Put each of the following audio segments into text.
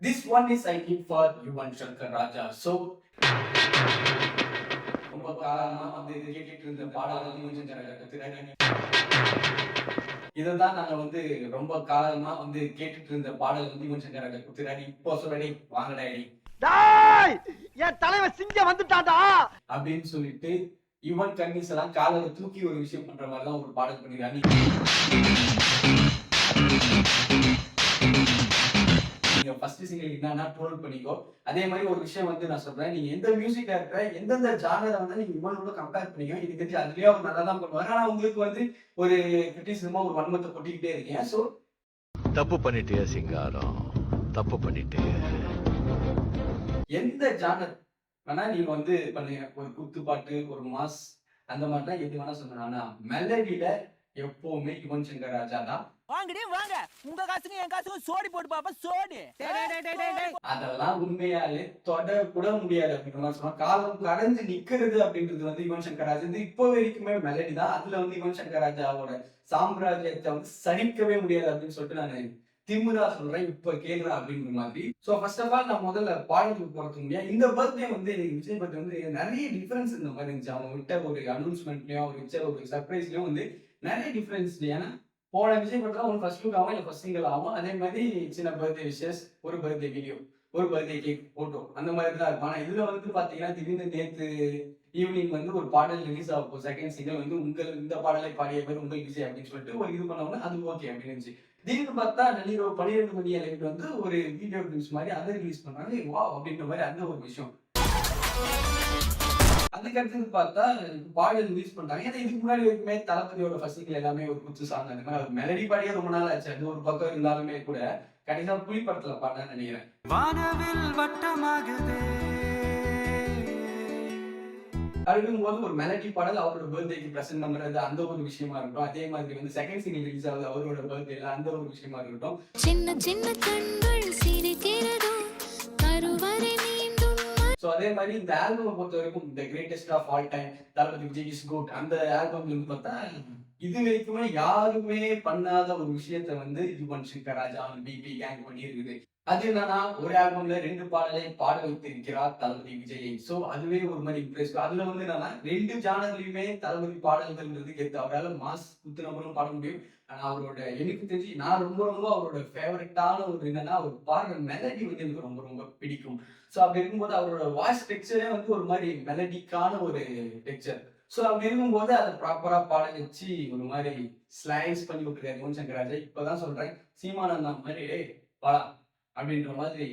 This one is I think for Yuvan Shankar Raja. So ரொம்ப காலமா வந்து இது கேட்டுட்டு இருந்த பாடல்கள் வந்து ரொம்ப காலமா வந்து கேட்டுட்டு இருந்த பாடல் வந்து யுவன் சங்கர் ராஜா குத்துறாடி இப்போ சொல்லடி வாங்கடாடி என் தலைவன் சிங்கம் வந்துட்டான்டா. அப்படின்னு சொல்லிட்டு யுவன் கன்னிஸ் எல்லாம் காலையில தூக்கி ஒரு விஷயம் பண்ற மாதிரி தான் ஒரு பாடல் பண்ணிருக்காங்க. நீங்க ஃபர்ஸ்ட் சிங்கிள் என்னன்னா ட்ரோல் பண்ணிக்கோ. அதே மாதிரி ஒரு விஷயம் வந்து நான் சொல்றேன். நீங்க எந்த மியூசிக் டேரக்டர் எந்தெந்த ஜானரை வந்து நீங்க இவனோட கம்பேர் பண்ணிக்கோ. இது தெரிஞ்சு அதுலயே அவர் நல்லா தான் பண்ணுவாரு. ஆனா உங்களுக்கு வந்து ஒரு கிரிட்டிசிசமா ஒரு வன்மத்தை கொட்டிக்கிட்டே இருக்கீங்க ஸோ தப்பு பண்ணிட்டே சிங்காரம்? தப்பு பண்ணிட்டே எந்த ஜானர் வேணா நீங்க வந்து பண்ணுங்க. ஒரு குத்து பாட்டு ஒரு மாஸ் அந்த மாதிரிலாம் எது வேணா சொல்லலாம் ஆனா மெலடியில எப்பவுமே யுவன் சங்கர் ராஜா தான். வாங்கடி வாங்க. உங்க காசுக்கு என் காசுக்கு சோடி போட்டு பாப்பா சோடி. அதெல்லாம் உண்மையாலே தொட கூட முடியாது அப்படின்ற மாதிரி சொன்னா காலம் கடந்து நிக்கிறது அப்படின்றது வந்து யுவன் சங்கர் ராஜா. வந்து இப்போ வரைக்குமே மெலடி தான். அதுல வந்து யுவன் சங்கர் ராஜாவோட சாம்ராஜ்யத்தை வந்து சரிக்கவே முடியாது அப்படின்னு சொல்லிட்டு நான் திமுரா சொல்றேன் இப்ப கேளுடா அப்படின்ற மாதிரி. சோ ஃபர்ஸ்ட் ஆஃப் ஆல் நான் முதல்ல பாடலுக்கு போறது முடியாது இந்த பர்த்டே வந்து எனக்கு விஜய் பர்த்டே வந்து நிறைய டிஃபரன்ஸ் இந்த மாதிரி இருந்துச்சு. அவங்க விட்ட ஒரு அனௌன்ஸ்மெண்ட்லயும் அவர் வச்ச ஒரு சர்ப்ரைஸ்லயும் வந்து நிறைய டிஃபரன்ஸ் ஏன்னா போன விஜய் படத்துல ஒன்று ஃபர்ஸ்ட் லுக் ஆகும் இல்லை ஃபர்ஸ்ட் சிங்கிள் ஆகும் அதே மாதிரி சின்ன பர்த்டே விஷஸ் ஒரு பர்த்டே வீடியோ ஒரு பர்த்டே கேக் போட்டோ அந்த மாதிரி தான் இருக்கும். ஆனா இதுல வந்து பாத்தீங்கன்னா திடீர்னு நேத்து ஈவினிங் வந்து ஒரு பாடல் ரிலீஸ் ஆகும் செகண்ட் சிங்கிள் வந்து உங்கள் இந்த பாடலை பாடிய பேர் உங்கள் விஜய் அப்படின்னு சொல்லிட்டு ஒரு இது பண்ணவங்க அது ஓகே அப்படின்னு இருந்துச்சு. திடீர்னு பார்த்தா நள்ளிரவு பன்னிரெண்டு மணி அளவுக்கு வந்து ஒரு வீடியோ கிளிப்ஸ் மாதிரி அதை ரிலீஸ் பண்ணாங்க. வா அப்படின்ற மாதிரி அந்த ஒரு விஷயம். அதுக்கு அடுத்தது பார்த்தா பாடல் ரிலீஸ் பண்றாங்க ஏன்னா இதுக்கு முன்னாடி வரைக்குமே தளபதியோட ஃபர்ஸ்ட் எல்லாமே ஒரு குத்து சாங் அந்த மாதிரி ஒரு மெலடி பாடியே ரொம்ப நாள் ஆச்சு. அது ஒரு பக்கம் இருந்தாலுமே கூட கடைசியா புலி படத்துல பாடினான்னு நினைக்கிறேன். வானவில் வட்டமாகுதே. அப்படிங்கும்போது ஒரு மெலடி பாடல் அவரோட பர்த்டேக்கு பிரசன்ட் பண்றது அந்த ஒரு விஷயமா இருக்கட்டும். அதே மாதிரி வந்து செகண்ட் சிங்கிள் ரிலீஸ் ஆகுது அவரோட பர்த்டேல அந்த ஒரு விஷயமா இருக்கட்டும். சின்ன சின்ன கண்கள் சிரிக்கிறதோ கருவறை ஸோ அதே மாதிரி இந்த ஆல்பம் பொறுத்த வரைக்கும் the greatest of all time Thalapathy Vijay is good அந்த ஆல்பம் வந்து பார்த்தா இது வரைக்குமே யாருமே பண்ணாத ஒரு விஷயத்த வந்து யுவன் சங்கர் ராஜா பிபி கேங் பண்ணியிருக்குது. அது என்னன்னா ஒரு ஆல்பம்ல ரெண்டு பாடலை பாட வைத்திருக்கிறார் தளபதி விஜயை. சோ அதுவே ஒரு மாதிரி இம்ப்ரெஸ் அதுல வந்து என்னன்னா ரெண்டு ஜானர்லயுமே தளபதி பாடல்கள்ன்றது கெத்து அவரால் மாஸ் குத்து பாட முடியும். ஆனா அவரோட எனக்கு தெரிஞ்சு நான் ரொம்ப ரொம்ப அவரோட ஃபேவரட்டான ஒரு என்னன்னா அவர் பாடுற மெலடி வந்து எனக்கு ரொம்ப ரொம்ப பிடிக்கும். ஸோ அப்படி இருக்கும்போது அவரோட வாய்ஸ் டெக்ஸ்டரே வந்து ஒரு மாதிரி மெலடிக்கான ஒரு டெக்ஸ்சர் ஸோ அப்படி இருக்கும்போது அதை ப்ராப்பராக பாட வச்சு ஒரு மாதிரி ஸ்லைஸ் பண்ணி விட்டுருக்காரு யுவன் சங்கர் ராஜா இப்பதான் சொல்கிறேன் சீமானந்தா மாதிரி "ஏய், பாடா அப்படின்ற மாதிரி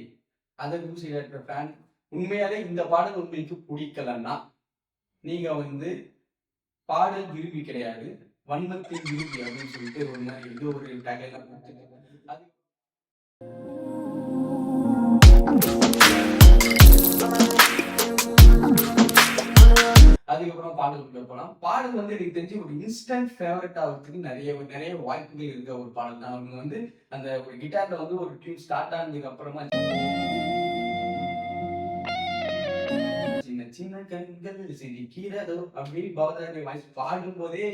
அதை மியூசிக் டைரக்டர் ஃபேன் உண்மையாலே இந்த பாடல் உங்களுக்கு பிடிக்கலன்னா நீங்கள் வந்து பாடல் விரும்பி கிடையாது வன்மத்தின் விரும்பி அப்படின்னு சொல்லிட்டு ஒரு மாதிரி இது ஒரு டேக்லாம் கொடுத்துருக்காங்க. பாடல்களுக்கு போகலாம் பாடல் வந்து எனக்கு தெரிஞ்சு ஒரு இன்ஸ்டன்ட் ஃபேவரட் ஆகிறதுக்கு நிறைய நிறைய வாய்ப்புகள் இருக்க ஒரு பாடல் தான். அவங்க வந்து அந்த ஒரு கிட்டார்ல வந்து ஒரு டியூன் ஸ்டார்ட் ஆனதுக்கு அப்புறமா சின்ன சின்ன கண்கள் சிரிக்கிறதோ அப்படின்னு பவதாரி வாய்ஸ் பாடும் போதே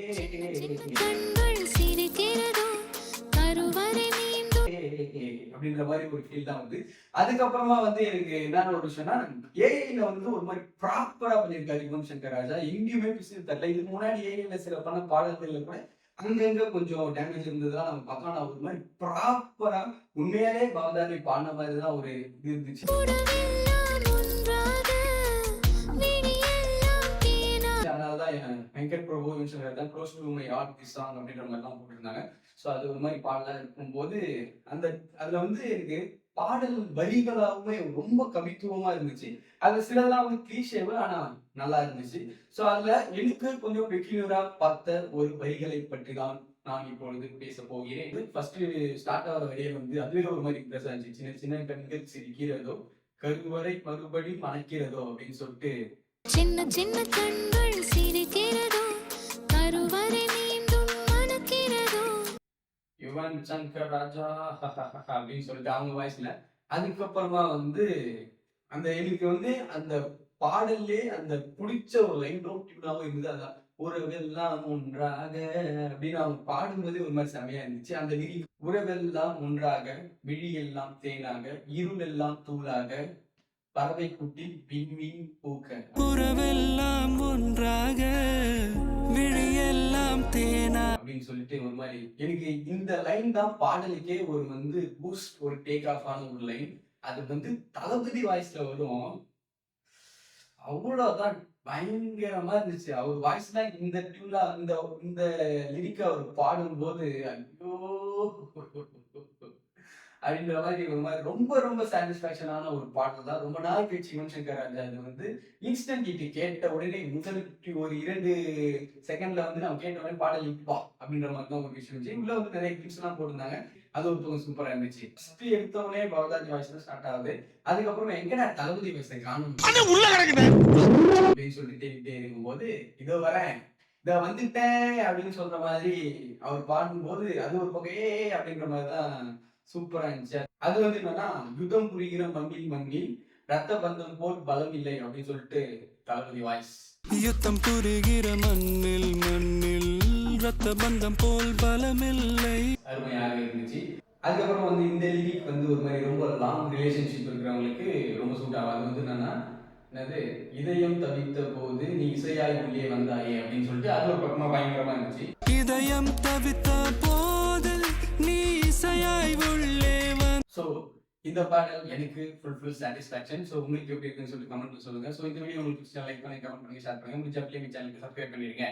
அப்படின்ற மாதிரி ஒரு ஃபீல் தான் வந்து அதுக்கப்புறமா வந்து எனக்கு என்னென்ன ஒரு விஷயம்னா ஏஐல வந்து ஒரு மாதிரி ப்ராப்பரா பண்ணியிருக்காரு யுவன் சங்கர் ராஜா எங்கேயுமே பிசிறு தரல இதுக்கு முன்னாடி ஏஐல சில பண்ண பாடல்கள்ல கூட அங்கங்க கொஞ்சம் டேமேஜ் இருந்ததுதான் நம்ம பார்த்தோம் ஆனா ஒரு மாதிரி ப்ராப்பரா உண்மையாலே பவதாரி பாடின மாதிரி தான் ஒரு இது இருந்துச்சு தேனா அதனாலதான் என் வெங்கட் பிரபு யுவன் தான் close to my heart this song அப்படின்ற மாதிரிலாம் போட்டிருந்தாங்க. ஸோ அது ஒரு மாதிரி பாடலாம் இருக்கும்போது அந்த அதுல வந்து எனக்கு பாடல் வரிகளாகவுமே ரொம்ப கவித்துவமா இருந்துச்சு. அதுல சிலதெல்லாம் வந்து கிளீஷேவு ஆனா நல்லா இருந்துச்சு. ஸோ அதுல எனக்கு கொஞ்சம் பெக்யூலரா பார்த்த ஒரு வரிகளை பற்றி தான் நான் இப்பொழுது பேச போகிறேன். ஃபர்ஸ்ட் ஸ்டார்ட் ஆகிற வரியை வந்து அதுவே ஒரு மாதிரி இம்ப்ரெஸ் ஆச்சு சின்ன சின்ன கண்கள் சிரிக்கிறதோ கருவறை மறுபடி மணக்கிறதோ அப்படின்னு சொல்லிட்டு சின்ன சின்ன கண்கள் சிரிக்கிறதோ கருவறை மீண்டும் மணக்கிறதோ யுவன் சங்கர் ராஜா அப்படின்னு சொல்லிட்டு அவங்க வாய்ஸ்ல அதுக்கப்புறமா வந்து அந்த எனக்கு வந்து அந்த பாடல்லே அந்த பிடிச்ச ஒரு லைன் நோட் டியூனாகவும் இருந்தது. அதான் உறவெல்லாம் ஒன்றாக அப்படின்னு அவங்க பாடும்போதே ஒரு மாதிரி செமையா இருந்துச்சு. அந்த விரி உறவெல்லாம் ஒன்றாக விழியெல்லாம் தேனாக இருளெல்லாம் தூளாக பறவை குட்டி விண்மீன் பூக்க. உறவெல்லாம் ஒன்றாக விழியெல்லாம் தேனா? அப்படின்னு சொல்லிட்டு ஒரு மாதிரி எனக்கு இந்த லைன் தான் பாடலுக்கே ஒரு வந்து பூஸ்ட் ஒரு டேக் ஆஃப் ஆன ஒரு லைன் அது வந்து தளபதி வாய்ஸ்ல வரும். அவ்வளவுதான் பயங்கரமா இருந்துச்சு. அவர் வாய்ஸ் தான் இந்த டியூன்ல இந்த இந்த லிரிக்க அவர் பாடும்போது ஐயோ! அப்படின்ற மாதிரி ஒரு மாதிரி ரொம்ப ரொம்ப சாட்டிஸ்பாக்சனான ஒரு பாடல் தான் ரொம்ப நாள் கழிச்சு யுவன் சங்கர் ராஜா அது வந்து இன்ஸ்டன்ட் ஹிட் கேட்ட உடனே முதல் ஒரு இரண்டு செகண்ட்ல வந்து நம்ம கேட்ட உடனே பாடல் இப்பா அப்படின்ற மாதிரி தான் ஒரு விஷயம் இருந்துச்சு. உள்ள வந்து நிறைய கிளிப்ஸ் எல்லாம் போட்டிருந்தாங்க. அது ஒரு பக்கம் சூப்பரா இருந்துச்சு. ஃபர்ஸ்ட் எடுத்த உடனே பவதாஜி வாய்ஸ் தான் ஸ்டார்ட் ஆகுது. அதுக்கப்புறம் எங்கடா தளபதி வாய்ஸை காணும்? அப்படின்னு சொல்லிட்டு தேடிட்டே இருக்கும்போது இதோ வரேன். இத வந்துட்டேன் அப்படின்னு சொல்ற மாதிரி அவர் பாடும்போது அது ஒரு பக்கம் ஏ அப்படின்ற மாதிரி தான் சூப்பரா இருந்துச்சு. அது வந்து என்னன்னா யுத்தம் புரிகிற மண்ணில் மண்ணில் ரத்த பந்தம் போல் பலம் இல்லை அப்படின்னு சொல்லிட்டு தளபதி வாய்ஸ். யுத்தம் புரிகிற மண்ணில் மண்ணில் ரத்த பந்தம் போல் பலமில்லை அருமையாக இருந்துச்சு. அதுக்கப்புறம் வந்து இந்த லிரிக் வந்து ஒரு மாதிரி ரொம்ப லாங் ரிலேஷன்ஷிப் இருக்கிறவங்களுக்கு ரொம்ப சூட் ஆகும். அது வந்து என்னன்னா என்னது? இதயம் தவித்த போது நீ இசையாய் உள்ளே வந்தாயே அப்படின்னு சொல்லிட்டு அது ஒரு பக்கமா பயங்கரமா இருந்துச்சு. இதயம் தவித்த ஸோ இந்த பாடல் எனக்கு ஃபுல் ஃபுல் சாட்டிஸ்ஃபேக்ஷன் ஸோ உங்களுக்கு எப்படி இருக்குன்னு சொல்லி கமெண்ட் சொல்லுங்க. ஸோ இந்த வீடியோ உங்களுக்கு லைக் பண்ணி கமெண்ட் பண்ணி ஷேர் பண்ணுங்க. முடிஞ்ச அப்படியே சேனலுக்கு சப்ஸ்கிரைப் பண்ணிடுங்க.